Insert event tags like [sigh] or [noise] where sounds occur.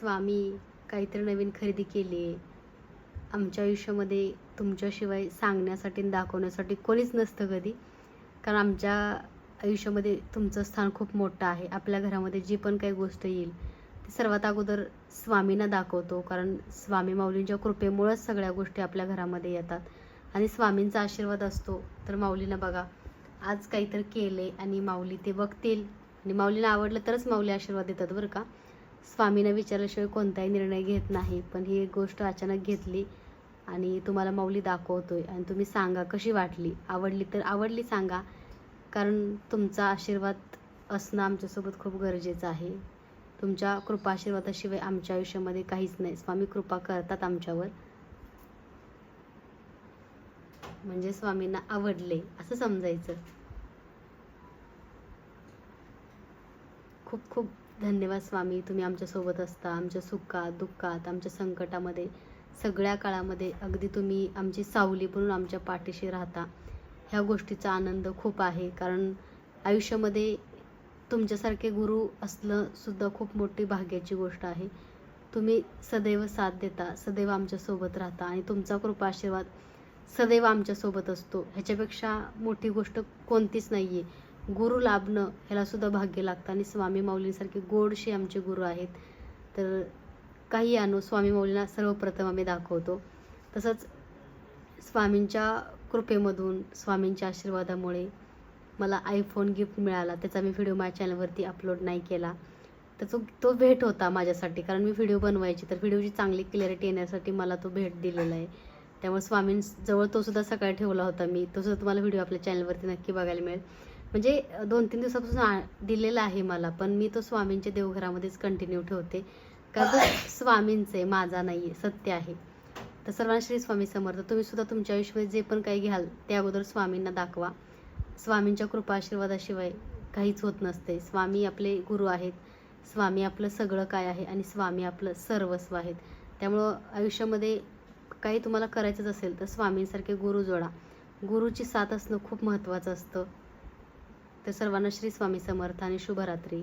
स्वामी काहीतरी नवीन खरेदी केली. आहे आमच्या आयुष्यामध्ये तुमच्याशिवाय सांगण्यासाठी आणि दाखवण्यासाठी कोणीच नसतं कधी. कारण आमच्या आयुष्यामध्ये तुमचं स्थान खूप मोठं आहे. आपल्या घरामध्ये जी पण काही गोष्ट येईल ती सर्वात अगोदर स्वामींना दाखवतो. कारण स्वामी माऊलींच्या कृपेमुळंच सगळ्या गोष्टी आपल्या घरामध्ये येतात. आणि स्वामींचा आशीर्वाद असतो. तर माऊलींना बघा आज काहीतरी केले आणि माऊली ते बघतील. आणि माऊलीला आवडलं तरच माऊली आशीर्वाद देतात बरं का? स्वामींना विचारल्याशिवाय कोणताही निर्णय घेत नाही. पण ही एक गोष्ट अचानक घेतली आणि तुम्हाला माऊली दाखवतोय आणि तुम्ही सांगा कशी वाटली. आवडली तर आवडली सांगा. कारण तुमचा आशीर्वाद असणं आमच्यासोबत खूप गरजेचं आहे. तुमच्या कृपा आशीर्वादाशिवाय आमच्या आयुष्यामध्ये काहीच नाही. स्वामी कृपा करतात आमच्यावर. म्हणजे स्वामींना आवडले असं समजायचं. खूप खूप धन्यवाद स्वामी तुम्ही आमच्यासोबत असता आमच्या सुखात दुःखात आमच्या संकटामध्ये सगळ्या काळामध्ये अगदी तुम्ही आमची सावली बनून आमच्या पाठीशी राहता. ह्या गोष्टीचा आनंद खूप आहे कारण आयुष्यामध्ये तुमच्यासारखे गुरु असणं सुद्धा खूप मोठी भाग्याची गोष्ट आहे. तुम्ही सदैव साथ देता सदैव आमच्यासोबत राहता आणि तुमचा कृपा आशीर्वाद सदैव आमच्यासोबत असतो. ह्याच्यापेक्षा मोठी गोष्ट कोणतीच नाही आहे गुरु लाभणं ह्याला सुद्धा भाग्य लागतं. आणि स्वामी माऊलींसारखे गोडशे आमचे गुरु आहेत. तर काही आणू स्वामी माऊलींना सर्वप्रथम आम्ही दाखवतो. तसंच स्वामींच्या कृपेमधून स्वामींच्या आशीर्वादामुळे मला आयफोन गिफ्ट मिळाला. त्याचा मी व्हिडिओ माझ्या चॅनलवरती अपलोड नाही केला. तर तो तो भेट होता माझ्यासाठी. कारण मी व्हिडिओ बनवायची. तर व्हिडिओची चांगली क्लॅरिटी येण्यासाठी मला तो भेट दिलेला आहे. त्यामुळे स्वामींजवळ तो सुद्धा सकाळी ठेवला होता मी. तो सुद्धा तुम्हाला व्हिडिओ आपल्या चॅनलवरती नक्की बघायला मिळेल. म्हणजे दोन तीन दिवसापासून दिलेला आहे मला पण मी तो स्वामींच्या देवघरामध्येच कंटिन्यू ठेवते. कारण तो [coughs] स्वामींचं आहे माझा नाही आहे सत्य आहे. तर सर्वांना श्री स्वामी समर्थ. तुम्ही सुद्धा तुमच्या आयुष्यामध्ये जे पण काही घ्याल ते अगोदर स्वामींना दाखवा. स्वामींच्या कृपा आशीर्वादाशिवाय काहीच होत नसते. स्वामी आपले गुरु आहेत. स्वामी आपलं सगळं काय आहे आणि स्वामी आपलं सर्वस्व आहेत. त्यामुळं आयुष्यामध्ये काही तुम्हाला करायचंच असेल तर स्वामींसारखे गुरु जोडा. गुरुची साथ असणं खूप महत्त्वाचं असतं. तर सर्वांना श्री स्वामी समर्थ आणि शुभरात्री.